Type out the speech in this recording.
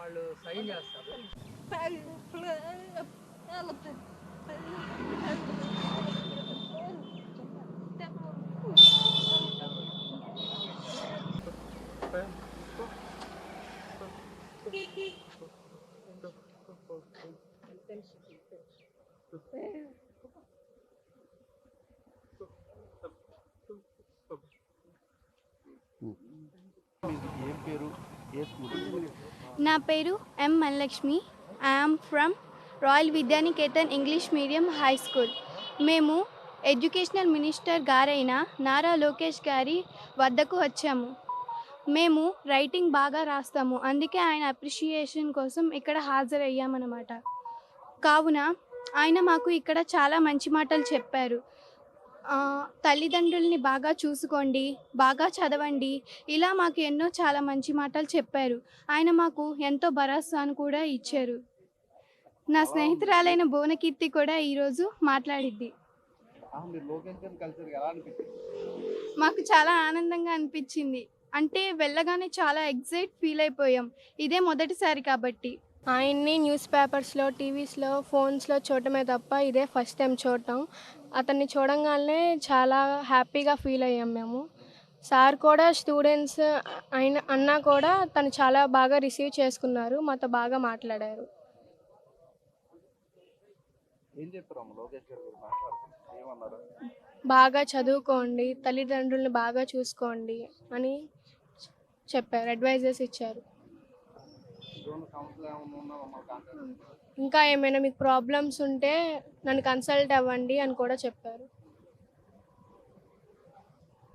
వాళ్ళు సైన్ చేస్తారు. ఏం పేరు? నా పేరు M Manalakshmi I am from Royal Vidyanikethan English medium high school మేము ఎడ్యుకేషనల్ మినిస్టర్ గారైన నారా లోకేష్ గారి వద్దకు వచ్చాము. మేము రైటింగ్ బాగా రాస్తాము. అందుకే ఆయన అప్రిషియేషన్ కోసం ఇక్కడ హాజరయ్యామన్నమాట. కావున ఆయన మాకు ఇక్కడ చాలా మంచి మాటలు చెప్పారు. తల్లిదండ్రుల్ని బాగా చూసుకోండి బాగా చదవండి. ఇలా మాకు ఎన్నో చాలా మంచి మాటలు చెప్పారు. ఆయన మాకు ఎంతో భరోసాను కూడా ఇచ్చారు. నా స్నేహితురాలైన భువనకీర్తి కూడా ఈరోజు మాట్లాడిద్ది. మాకు చాలా ఆనందంగా అనిపించింది. అంటే వెళ్ళగానే చాలా ఎగ్జైట్ ఫీల్ అయిపోయాం. ఇదే మొదటిసారి కాబట్టి. ఆయన్ని న్యూస్ పేపర్స్లో టీవీస్లో ఫోన్స్లో చూడటమే తప్ప ఇదే ఫస్ట్ టైం చూడటం. అతన్ని చూడంగానే చాలా హ్యాపీగా ఫీల్ అయ్యాం మేము. సార్ కూడా స్టూడెంట్స్ అయిన అన్నా కూడా తను చాలా బాగా రిసీవ్ చేసుకున్నారు మాతో బాగా మాట్లాడారు. బాగా చదువుకోండి తల్లిదండ్రుల్ని బాగా చూసుకోండి అని చెప్పారు అడ్వైజెస్ ఇచ్చారు. ఇంకా ఏమైనా మీకు ప్రాబ్లమ్స్ ఉంటే నన్ను కన్సల్ట్ అవ్వండి అని కూడా చెప్పారు.